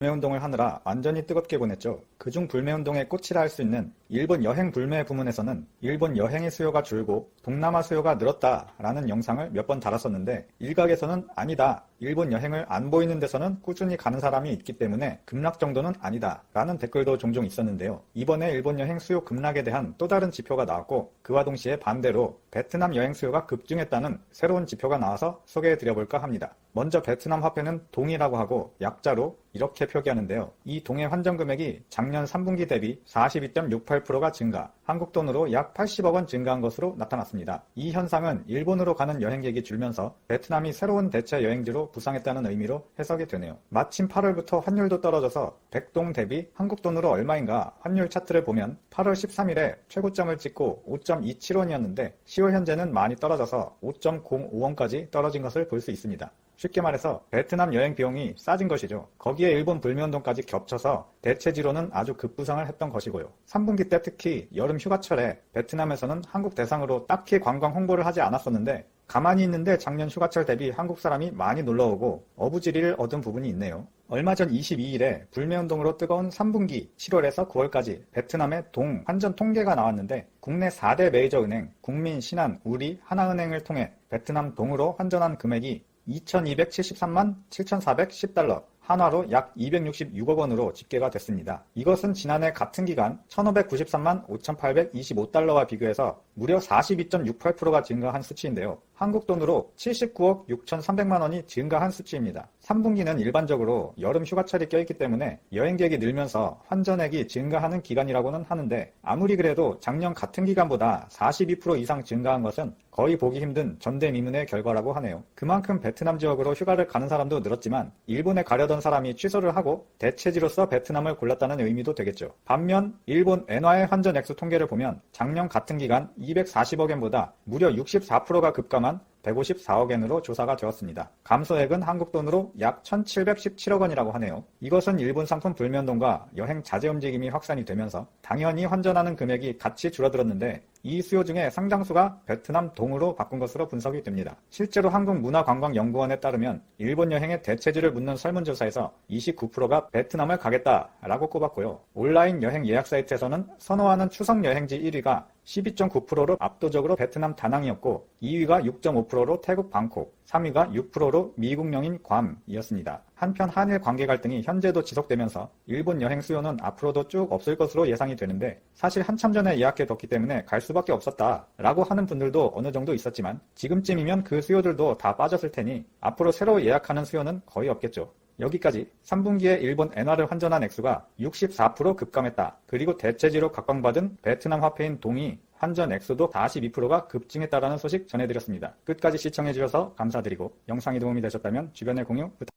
불매운동을 하느라 완전히 뜨겁게 보냈죠. 그중 불매운동의 꽃이라 할 수 있는 일본 여행 불매 부문에서는 일본 여행의 수요가 줄고 동남아 수요가 늘었다라는 영상을 몇 번 달았었는데 일각에서는 아니다. 일본 여행을 안 보이는 데서는 꾸준히 가는 사람이 있기 때문에 급락 정도는 아니다. 라는 댓글도 종종 있었는데요. 이번에 일본 여행 수요 급락에 대한 또 다른 지표가 나왔고 그와 동시에 반대로 베트남 여행 수요가 급증했다는 새로운 지표가 나와서 소개해 드려볼까 합니다. 먼저 베트남 화폐는 동이라고 하고 약자로 이렇게 표기하는데요. 이 동의 환전 금액이 작년 3분기 대비 42.68%가 증가, 한국 돈으로 약 80억 원 증가한 것으로 나타났습니다. 이 현상은 일본으로 가는 여행객이 줄면서 베트남이 새로운 대체 여행지로 부상했다는 의미로 해석이 되네요. 마침 8월부터 환율도 떨어져서 백동 대비 한국 돈으로 얼마인가 환율 차트를 보면 8월 13일에 최고점을 찍고 5.27원이었는데 10월 현재는 많이 떨어져서 5.05원까지 떨어진 것을 볼 수 있습니다. 쉽게 말해서 베트남 여행 비용이 싸진 것이죠. 거기에 일본 불매운동까지 겹쳐서 대체지로는 아주 급부상을 했던 것이고요. 3분기 때 특히 여름 휴가철에 베트남에서는 한국 대상으로 딱히 관광 홍보를 하지 않았었는데 가만히 있는데 작년 휴가철 대비 한국 사람이 많이 놀러오고 어부지리를 얻은 부분이 있네요. 얼마 전 22일에 불매운동으로 뜨거운 3분기 7월에서 9월까지 베트남의 동 환전 통계가 나왔는데 국내 4대 메이저 은행 국민, 신한, 우리, 하나은행을 통해 베트남 동으로 환전한 금액이 2273만 7410달러, 한화로 약 266억 원으로 집계가 됐습니다. 이것은 지난해 같은 기간 1593만 5825달러와 비교해서 무려 42.68%가 증가한 수치인데요. 한국 돈으로 79억 6,300만 원이 증가한 수치입니다. 3분기는 일반적으로 여름 휴가철이 껴있기 때문에 여행객이 늘면서 환전액이 증가하는 기간이라고는 하는데 아무리 그래도 작년 같은 기간보다 42% 이상 증가한 것은 거의 보기 힘든 전대미문의 결과라고 하네요. 그만큼 베트남 지역으로 휴가를 가는 사람도 늘었지만 일본에 가려던 사람이 취소를 하고 대체지로서 베트남을 골랐다는 의미도 되겠죠. 반면 일본 엔화의 환전 액수 통계를 보면 작년 같은 기간 240억엔보다 무려 64%가 급감한 154억엔으로 조사가 되었습니다. 감소액은 한국 돈으로 약 1717억 원이라고 하네요. 이것은 일본 상품 불면동과 여행 자제 움직임이 확산이 되면서 당연히 환전하는 금액이 같이 줄어들었는데 이 수요 중에 상당수가 베트남 동으로 바꾼 것으로 분석이 됩니다. 실제로 한국문화관광연구원에 따르면 일본 여행의 대체지를 묻는 설문조사에서 29%가 베트남을 가겠다라고 꼽았고요. 온라인 여행 예약 사이트에서는 선호하는 추석 여행지 1위가 12.9%로 압도적으로 베트남 다낭이었고 2위가 6.5%로 태국 방콕, 3위가 6%로 미국령인 괌이었습니다. 한편 한일 관계 갈등이 현재도 지속되면서 일본 여행 수요는 앞으로도 쭉 없을 것으로 예상이 되는데 사실 한참 전에 예약해뒀기 때문에 갈 수밖에 없었다 라고 하는 분들도 어느 정도 있었지만 지금쯤이면 그 수요들도 다 빠졌을 테니 앞으로 새로 예약하는 수요는 거의 없겠죠. 여기까지 3분기에 일본 엔화를 환전한 액수가 64% 급감했다. 그리고 대체지로 각광받은 베트남 화폐인 동이 환전 액수도 42%가 급증했다라는 소식 전해드렸습니다. 끝까지 시청해주셔서 감사드리고 영상이 도움이 되셨다면 주변에 공유 부탁드립니다.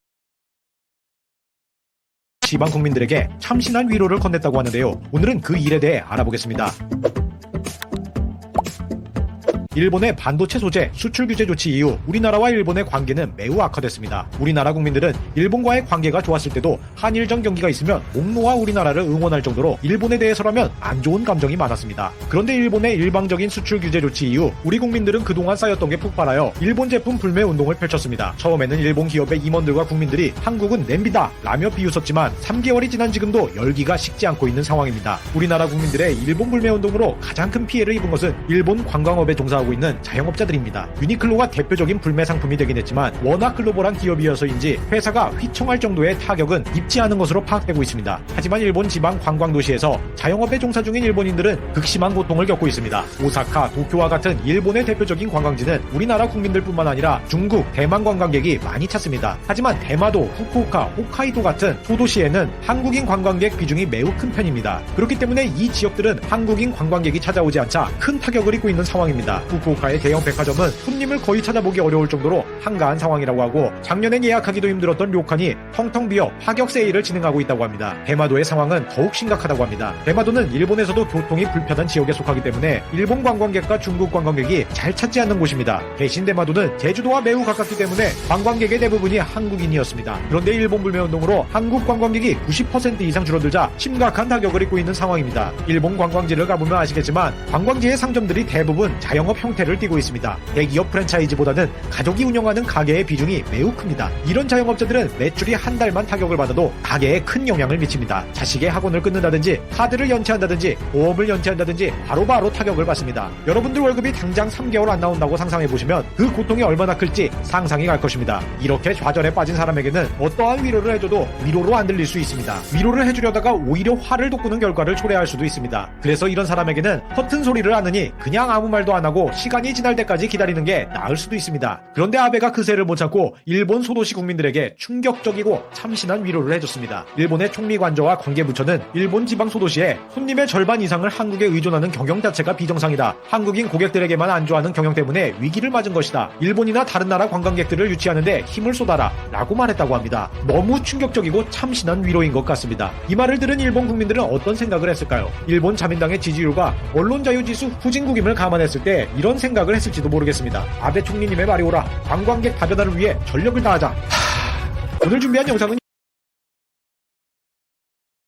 지방 국민들에게 참신한 위로를 건넸다고 하는데요. 오늘은 그 일에 대해 알아보겠습니다. 일본의 반도체 소재 수출 규제 조치 이후 우리나라와 일본의 관계는 매우 악화됐습니다. 우리나라 국민들은 일본과의 관계가 좋았을 때도 한일전 경기가 있으면 목노와 우리나라를 응원할 정도로 일본에 대해서라면 안 좋은 감정이 많았습니다. 그런데 일본의 일방적인 수출 규제 조치 이후 우리 국민들은 그동안 쌓였던 게 폭발하여 일본 제품 불매 운동을 펼쳤습니다. 처음에는 일본 기업의 임원들과 국민들이 한국은 냄비다 라며 비웃었지만 3개월이 지난 지금도 열기가 식지 않고 있는 상황입니다. 우리나라 국민들의 일본 불매 운동으로 가장 큰 피해를 입은 것은 일본 관광업에 종사 하고 있는 자영업자들입니다. 유니클로가 대표적인 불매 상품이 되긴 했지만 워낙 글로벌한 기업이어서인지 회사가 휘청할 정도의 타격은 입지 않은 것으로 파악되고 있습니다. 하지만 일본 지방 관광 도시에서 자영업에 종사 중인 일본인들은 극심한 고통을 겪고 있습니다. 오사카, 도쿄와 같은 일본의 대표적인 관광지는 우리나라 국민들뿐만 아니라 중국, 대만 관광객이 많이 찾습니다. 하지만 대마도, 후쿠오카, 홋카이도 같은 소도시에는 한국인 관광객 비중이 매우 큰 편입니다. 그렇기 때문에 이 지역들은 한국인 관광객이 찾아오지 않자 큰 타격을 입고 있는 상황입니다. 후쿠오카의 대형 백화점은 손님을 거의 찾아보기 어려울 정도로 한가한 상황이라고 하고 작년엔 예약하기도 힘들었던 료칸이 텅텅 비어 파격 세일을 진행하고 있다고 합니다. 대마도의 상황은 더욱 심각하다고 합니다. 대마도는 일본에서도 교통이 불편한 지역에 속하기 때문에 일본 관광객과 중국 관광객이 잘 찾지 않는 곳입니다. 대신 대마도는 제주도와 매우 가깝기 때문에 관광객의 대부분이 한국인이었습니다. 그런데 일본 불매운동으로 한국 관광객이 90% 이상 줄어들자 심각한 타격을 입고 있는 상황입니다. 일본 관광지를 가보면 아시겠지만 관광지의 상점들이 대부분 자영업 형태를 띠고 있습니다. 대기업 프랜차이즈보다는 가족이 운영하는 가게의 비중이 매우 큽니다. 이런 자영업자들은 매출이 한 달만 타격을 받아도 가게에 큰 영향을 미칩니다. 자식의 학원을 끊는다든지 카드를 연체한다든지 보험을 연체한다든지 바로바로 타격을 받습니다. 여러분들 월급이 당장 3개월 안 나온다고 상상해 보시면 그 고통이 얼마나 클지 상상이 갈 것입니다. 이렇게 좌절에 빠진 사람에게는 어떠한 위로를 해줘도 위로로 안 들릴 수 있습니다. 위로를 해주려다가 오히려 화를 돋구는 결과를 초래할 수도 있습니다. 그래서 이런 사람에게는 허튼 소리를 하느니 그냥 아무 말도 안 하고 시간이 지날 때까지 기다리는 게 나을 수도 있습니다. 그런데 아베가 그새를 못 참고 일본 소도시 국민들에게 충격적이고 참신한 위로를 해줬습니다. 일본의 총리 관저와 관계부처는 일본 지방 소도시에 손님의 절반 이상을 한국에 의존하는 경영 자체가 비정상이다. 한국인 고객들에게만 안주하는 경영 때문에 위기를 맞은 것이다. 일본이나 다른 나라 관광객들을 유치하는데 힘을 쏟아라. 라고 말했다고 합니다. 너무 충격적이고 참신한 위로인 것 같습니다. 이 말을 들은 일본 국민들은 어떤 생각을 했을까요? 일본 자민당의 지지율과 언론 자유 지수 후진국임을 감안했을 때 이런 생각을 했을지도 모르겠습니다. 아베 총리님의 말이 오라. 관광객 다변화를 위해 전력을 다하자. 하... 오늘 준비한 영상은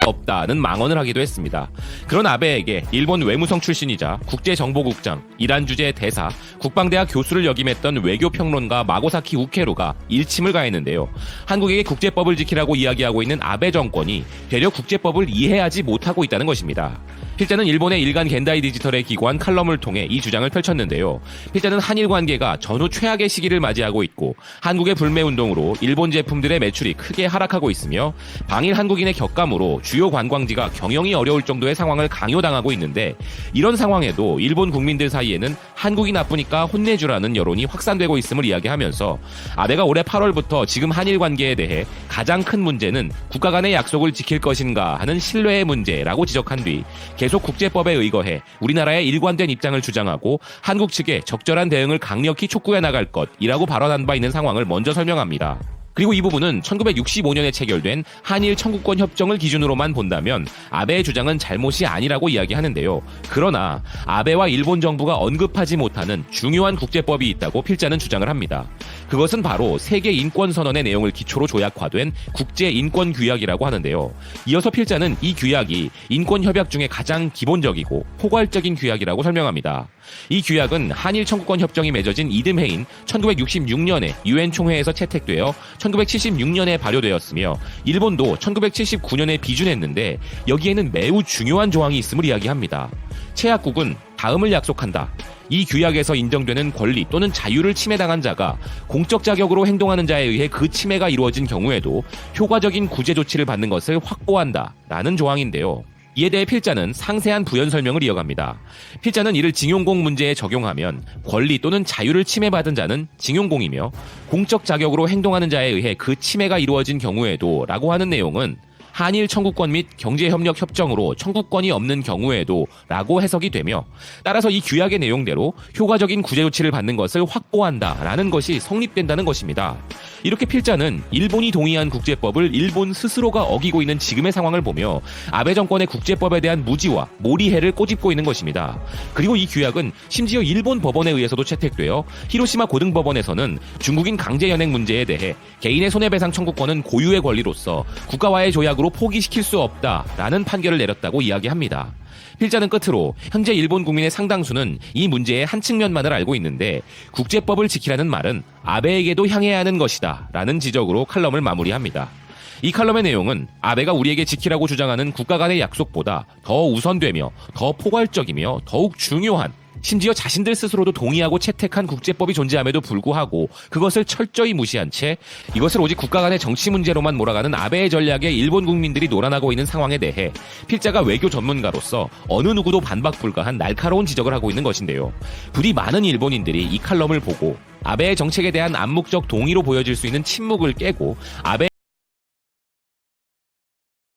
없다는 망언을 하기도 했습니다. 그런 아베에게 일본 외무성 출신이자 국제정보국장, 이란 주재 대사, 국방대학 교수를 역임했던 외교평론가 마고사키 우케로가 일침을 가했는데요. 한국에게 국제법을 지키라고 이야기하고 있는 아베 정권이 되려 국제법을 이해하지 못하고 있다는 것입니다. 필자는 일본의 일간 겐다이 디지털에 기고한 칼럼을 통해 이 주장을 펼쳤는데요. 필자는 한일 관계가 전후 최악의 시기를 맞이하고 있고 한국의 불매 운동으로 일본 제품들의 매출이 크게 하락하고 있으며 방일 한국인의 격감으로 주요 관광지가 경영이 어려울 정도의 상황을 강요당하고 있는데 이런 상황에도 일본 국민들 사이에는 한국이 나쁘니까 혼내주라는 여론이 확산되고 있음을 이야기하면서 아베가 올해 8월부터 지금 한일 관계에 대해 가장 큰 문제는 국가 간의 약속을 지킬 것인가 하는 신뢰의 문제라고 지적한 뒤 계속 국제법에 의거해 우리나라의 일관된 입장을 주장하고 한국 측에 적절한 대응을 강력히 촉구해 나갈 것이라고 발언한 바 있는 상황을 먼저 설명합니다. 그리고 이 부분은 1965년에 체결된 한일 청구권 협정을 기준으로만 본다면 아베의 주장은 잘못이 아니라고 이야기하는데요. 그러나 아베와 일본 정부가 언급하지 못하는 중요한 국제법이 있다고 필자는 주장을 합니다. 그것은 바로 세계 인권 선언의 내용을 기초로 조약화된 국제 인권 규약이라고 하는데요. 이어서 필자는 이 규약이 인권 협약 중에 가장 기본적이고 포괄적인 규약이라고 설명합니다. 이 규약은 한일 청구권 협정이 맺어진 이듬해인 1966년에 유엔 총회에서 채택되어 1976년에 발효되었으며 일본도 1979년에 비준했는데 여기에는 매우 중요한 조항이 있음을 이야기합니다. 최약국은 다음을 약속한다. 이 규약에서 인정되는 권리 또는 자유를 침해당한 자가 공적 자격으로 행동하는 자에 의해 그 침해가 이루어진 경우에도 효과적인 구제 조치를 받는 것을 확보한다. 라는 조항인데요. 이에 대해 필자는 상세한 부연 설명을 이어갑니다. 필자는 이를 징용공 문제에 적용하면 권리 또는 자유를 침해받은 자는 징용공이며 공적 자격으로 행동하는 자에 의해 그 침해가 이루어진 경우에도 라고 하는 내용은 한일 청구권 및 경제협력 협정으로 청구권이 없는 경우에도 라고 해석이 되며 따라서 이 규약의 내용대로 효과적인 구제 조치를 받는 것을 확보한다 라는 것이 성립된다는 것입니다. 이렇게 필자는 일본이 동의한 국제법을 일본 스스로가 어기고 있는 지금의 상황을 보며 아베 정권의 국제법에 대한 무지와 몰이해를 꼬집고 있는 것입니다. 그리고 이 규약은 심지어 일본 법원에 의해서도 채택되어 히로시마 고등법원에서는 중국인 강제 연행 문제에 대해 개인의 손해배상 청구권은 고유의 권리로서 국가와의 조약으로 포기시킬 수 없다라는 판결을 내렸다고 이야기합니다. 필자는 끝으로 현재 일본 국민의 상당수는 이 문제의 한 측면만을 알고 있는데 국제법을 지키라는 말은 아베에게도 향해야 하는 것이다 라는 지적으로 칼럼을 마무리합니다. 이 칼럼의 내용은 아베가 우리에게 지키라고 주장하는 국가 간의 약속보다 더 우선되며 더 포괄적이며 더욱 중요한 심지어 자신들 스스로도 동의하고 채택한 국제법이 존재함에도 불구하고 그것을 철저히 무시한 채 이것을 오직 국가 간의 정치 문제로만 몰아가는 아베의 전략에 일본 국민들이 놀아나고 있는 상황에 대해 필자가 외교 전문가로서 어느 누구도 반박 불가한 날카로운 지적을 하고 있는 것인데요. 부디 많은 일본인들이 이 칼럼을 보고 아베의 정책에 대한 암묵적 동의로 보여질 수 있는 침묵을 깨고 아베